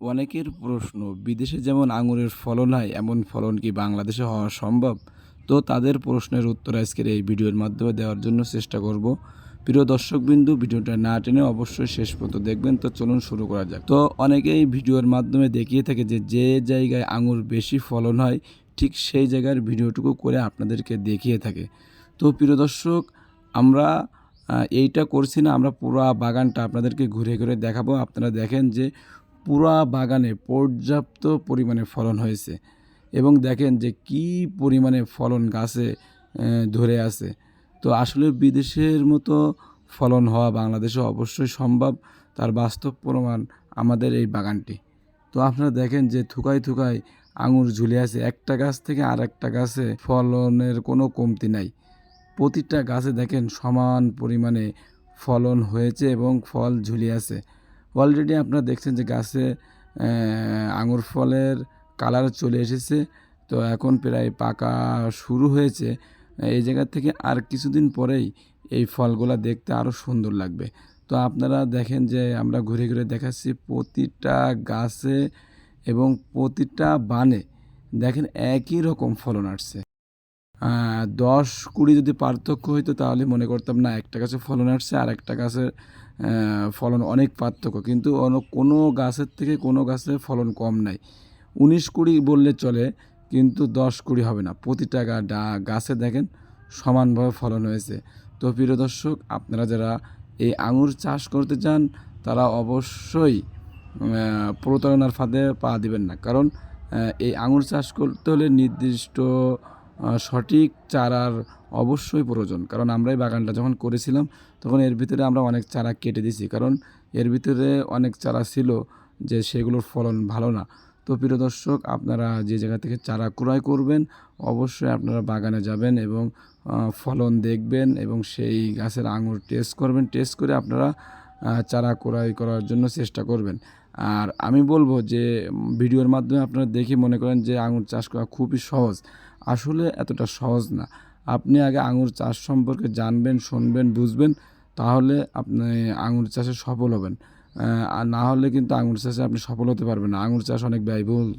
অনেকের প্রশ্ন, বিদেশে যেমন আঙুরের ফলন হয়, এমন ফলন কি বাংলাদেশে হওয়া সম্ভব? তো তাদের প্রশ্নের উত্তর আজকের এই ভিডিওর মাধ্যমে দেওয়ার জন্য চেষ্টা করব। প্রিয় দর্শকবিন্দু, ভিডিওটা না টেনে অবশ্যই শেষ পর্যন্ত দেখবেন। তো চলুন শুরু করা যাক। তো অনেকেই ভিডিওর মাধ্যমে দেখিয়ে থাকে যে যে জায়গায় আঙুর বেশি ফলন হয়, ঠিক সেই জায়গার ভিডিওটুকু করে আপনাদেরকে দেখিয়ে থাকে। তো প্রিয় দর্শক, আমরা এইটা করছি না, আমরা পুরো বাগানটা আপনাদেরকে ঘুরে ঘুরে দেখাবো। আপনারা দেখেন যে পুরা বাগানে পর্যাপ্ত পরিমাণে ফলন হয়েছে। এবং দেখেন যে কি পরিমাণে ফলন গাছে ধরে আছে। তো আসলে বিদেশের মতো ফলন হওয়া বাংলাদেশে অবশ্যই সম্ভব। তার বাস্তব প্রমাণ আমাদের এই বাগানটি। তো আপনারা দেখেন যে থুকায় থুকায় আঙুর ঝুলে আছে। একটা গাছ থেকে আর একটা গাছে ফলনের কোনো কমতি নাই। প্রতিটা গাছে দেখেন সমান পরিমাণে ফলন হয়েছে এবং ফল ঝুলে আছে। অলরেডি আপনারা দেখছেন যে গাছে আঙুর ফলের কালার চলে এসেছে। তো এখন প্রায় পাকা শুরু হয়েছে। এই জায়গা থেকে আর কিছুদিন পরেই এই ফলগুলো দেখতে আরও সুন্দর লাগবে। তো আপনারা দেখেন যে আমরা ঘুরে ঘুরে দেখাচ্ছি প্রতিটা গাছে এবং প্রতিটা বানে দেখেন একই রকম ফলন আসছে। দশ কুড়ি যদি পার্থক্য হইতো তাহলে মনে করতাম, না, একটা গাছে ফলন আসছে আর একটা গাছের ফলন অনেক পার্থক্য। কিন্তু কোনো গাছের থেকে কোনো গাছে ফলন কম নাই। উনিশ কুড়ি বললে চলে, কিন্তু দশ কুড়ি হবে না। প্রতিটা গাছে দেখেন সমানভাবে ফলন হয়েছে। তো প্রিয় দর্শক, আপনারা যারা এই আঙুর চাষ করতে চান, তারা অবশ্যই প্রতারণার ফাঁদে পা দিবেন না। কারণ এই আঙুর চাষ করতে হলে নির্দিষ্ট সঠিক চারার অবশ্যই প্রয়োজন। কারণ আমরা এই বাগানটা যখন করেছিলাম, তখন এর ভিতরে আমরা অনেক চারা কেটে দিয়েছি। কারণ এর ভিতরে অনেক চারা ছিল যে সেগুলোর ফলন ভালো না। তো প্রিয় দর্শক, আপনারা যে জায়গা থেকে চারা ক্রয় করবেন, অবশ্যই আপনারা বাগানে যাবেন এবং ফলন দেখবেন এবং সেই গাছের আঙুর টেস্ট করবেন। টেস্ট করে আপনারা চারা ক্রয় করার জন্য চেষ্টা করবেন। আর আমি বলব যে ভিডিওর মাধ্যমে আপনারা দেখে মনে করেন যে আঙুর চাষ করা খুবই সহজ। আসলে এতটা সহজ না। আপনি আগে আঙুর চাষ সম্পর্কে জানবেন, শুনবেন, বুঝবেন, তাহলে আপনি আঙুর চাষে সফল হবেন। আর না হলে কিন্তু আঙুর চাষে আপনি সফল হতে পারবেন না। আঙুর চাষ অনেক ব্যয়বহুল।